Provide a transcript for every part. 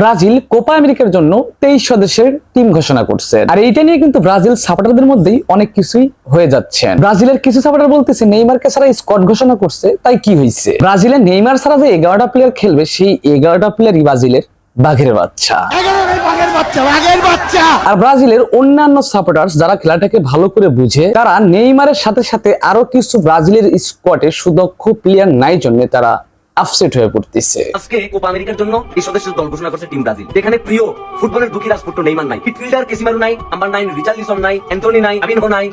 Brazil Copa আমেরিকার জন্য তেইশ সদস্যের টিম ঘোষণা করছে। আর এইটা নিয়ে কিন্তু ব্রাজিল সাপোর্টারদের মধ্যেই অনেক কিছুই হয়ে যাচ্ছে। ব্রাজিলের কিছু সাপোর্টার বলতেছে, নেইমারকে ছাড়া স্কোয়াড ঘোষণা করছে, তাই কি হয়েছে ব্রাজিলের নেইমার ছাড়া যে এগারোটা প্লেয়ার খেলবে, সেই এগারোটা প্লেয়ারই ব্রাজিলের বাঘের বাচ্চা। আর ব্রাজিলের অন্যান্য সাপোর্টার্স যারা খেলাটাকে ভালো করে বুঝে, তারা নেইমারের সাথে সাথে আরও কিছু ব্রাজিলের স্কোয়াডে সুদক্ষ প্লেয়ার নাই জন্য তারা আপসেট হয়ে পড়তেছে। আজকে কোপা আমেরিকার জন্য এই সদস্যের দল ঘোষণা করছে টিম ব্রাজিল। যেখানে প্রিয় ফুটবলের দুঃখী রাজপুত্র নেইমার নাই মিডফিল্ডার কেসিমারু নাই আমার নাই রিচার্লিসন নাই অ্যান্টনি নাই আবিনহো নাই।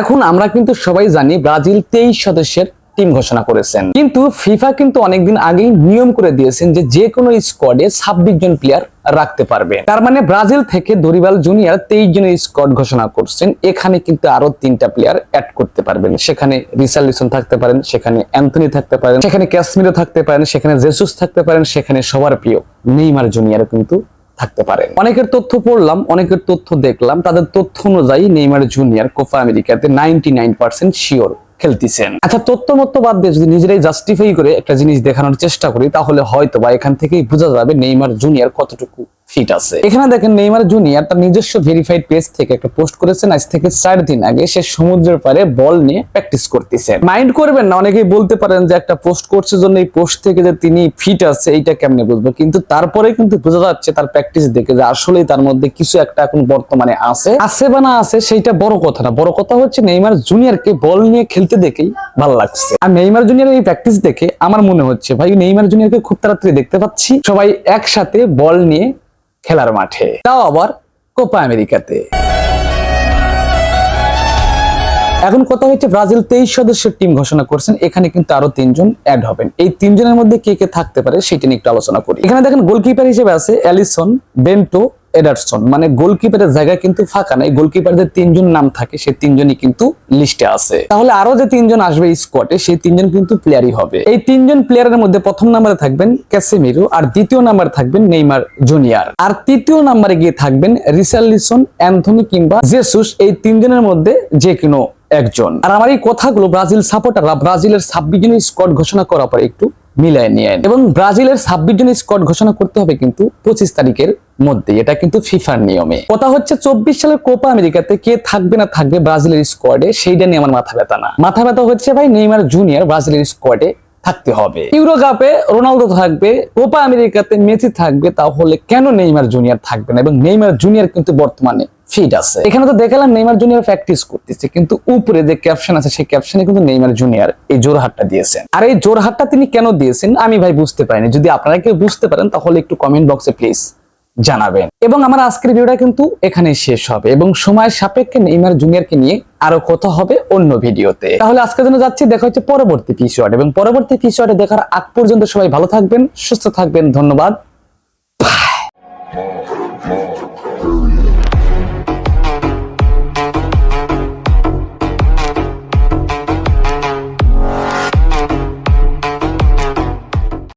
এখন আমরা কিন্তু সবাই জানি ব্রাজিল তেইশ সদস্যের টিম ঘোষণা করেছেন। কিন্তু ফিফা কিন্তু অনেকদিন আগেই নিয়ম করে দিয়েছেন যে যে কোনো স্কোয়াডে ছাব্বিশ জন প্লেয়ার রাখতে পারবে। তার মানে ব্রাজিল থেকে দরিবাল জুনিয়র তেইশ জনের স্কোয়াড ঘোষণা করছেন। এখানে কিন্তু আরও তিনটা প্লেয়ার অ্যাড করতে পারবেন। সেখানে রিসার্লিসন থাকতে পারেন, সেখানে অ্যান্থনি থাকতে পারেন, সেখানে ক্যাসমিরো থাকতে পারেন, সেখানে জেসুস থাকতে পারেন, সেখানে সবার প্রিয় নেইমার জুনিয়র কিন্তু থাকতে পারেন। অনেকের তথ্য পড়লাম, অনেকের তথ্য দেখলাম। তাদের তথ্য অনুযায়ী নেইমার জুনিয়র কোপা আমেরিকাতে নাইনটি নাইন পার্সেন্ট শিওর খেলতেছেন। আচ্ছা তথ্য মত্ত বাদ দিয়ে যদি নিজেরাই জাস্টিফাই করে একটা জিনিস দেখানোর চেষ্টা করি, তাহলে হয়তো বা এখান থেকেই বোঝা যাবে নেইমার জুনিয়র কতটুকু ফিট আছে। এখানে দেখেন নেইমার জুনিয়র তার নিজস্ব ভেরিফাইড পেজ থেকে একটা পোস্ট করেছেন। আজ থেকে চার দিন আগে সে সমুদ্রের পারে বল নিয়ে প্র্যাকটিস করতেছে। মাইন্ড করবেন না, অনেকেই বলতে পারেন যে একটা পোস্ট করছে জন্য এই পোস্ট থেকে যে তিনি ফিট আছে, এইটা কেমনে বুঝব? কিন্তু তারপরে কিন্তু বোঝা যাচ্ছে তার প্র্যাকটিস দেখে যে আসলেই তার মধ্যে কিছু একটা এখন বর্তমানে আছে। আছে বা না আছে, সেইটা বড় কথা না। বড় কথা হচ্ছে নেইমার জুনিয়রকে বল নিয়ে খেলতে দেখেই ভালো লাগছে। আর নেইমার জুনিয়র এই প্র্যাকটিস দেখে আমার মনে হচ্ছে, ভাই, নেইমার জুনিয়রকে খুব তাড়াতাড়ি দেখতে পাচ্ছি। সবাই একসাথে বল নিয়ে খেলার মাঠে। তাও আবার কোপা আমেরিকাতে। এখন কথা হচ্ছে ব্রাজিল তেইশ সদস্যের টিম ঘোষণা করছেন, এখানে কিন্তু আরও তিনজন অ্যাড হবেন। এই তিনজনের মধ্যে কে কে থাকতে পারে সেটা নিয়ে একটু আলোচনা করি। এখানে দেখেন গোলকিপার হিসেবে আছে অ্যালিসন বেন্টো এডারসন। মানে গোলকিপারের জায়গা কিন্তু ফাঁকা নাই, গোলকিপারদের তিনজন নাম থাকে, সেই তিনজনই কিন্তু লিস্টে আছে। তাহলে আরও যে তিনজন আসবে স্কোয়াডে সেই তিনজন কিন্তু প্লেয়ারই হবে। এই তিনজন প্লেয়ারের মধ্যে প্রথম নাম্বারে থাকবেন ক্যাসেমিরো, আর দ্বিতীয় নাম্বারে থাকবেন নেইমার জুনিয়র। আর তৃতীয় নাম্বারে গিয়ে থাকবেন রিসার্লিসন অ্যান্থনি কিংবা জেসুস, এই তিনজনের মধ্যে যে কোনো একজন। আর আমার এই কথাগুলো ব্রাজিল সাপোর্টাররা ব্রাজিলের ছাব্বিশ জনের স্কোয়াড ঘোষণা করার পর একটু মিলায় নিয়ে এবং ব্রাজিলের ছাব্বিশ জনের স্কোয়াড ঘোষণা করতে হবে কিন্তু পঁচিশ তারিখের মধ্যে, এটা কিন্তু ফিফার নিয়মে। কথা হচ্ছে চব্বিশ সালের কোপা আমেরিকাতে কে থাকবে না থাকবে ব্রাজিলের স্কোয়াডে, সেইটা নিয়ে আমার মাথা ব্যথা না। মাথা ব্যথা হচ্ছে ভাই নেইমার জুনিয়র ব্রাজিলের স্কোয়াডে থাকতে হবে। ইউরো কাপে রোনালদো থাকবে, কোপা আমেরিকাতে মেসি থাকবে, তাহলে কেন নেইমার জুনিয়র থাকবে না? এবং নেইমার জুনিয়র কিন্তু বর্তমানে ফিট আছে। এখানে তো দেখালাম নেইমার জুনিয়র প্র্যাকটিস করতেছে, কিন্তু উপরে যে ক্যাপশন আছে, সেই ক্যাপশনে কিন্তু নেইমার জুনিয়র এই জোরহাটটা দিয়েছেন। আর এই জোরহাটটা তিনি কেন দিয়েছেন, আমি ভাই বুঝতে পারিনি। যদি আপনারা কেউ বুঝতে পারেন, তাহলে একটু কমেন্ট বক্সে প্লিজ জানাবেন। এবং আমার আজকের ভিডিওটা কিন্তু এখানে শেষ হবে এবং সময়ের সাপেক্ষে নেইমার জুনিয়রকে নিয়ে আরও কথা হবে অন্য ভিডিওতে। তাহলে আজকের জন্য যাচ্ছি, দেখা হচ্ছে পরবর্তী কিশোর এবং পরবর্তী পিসিওয়ার্ডে দেখার আগ পর্যন্ত সবাই ভালো থাকবেন, সুস্থ থাকবেন, ধন্যবাদ.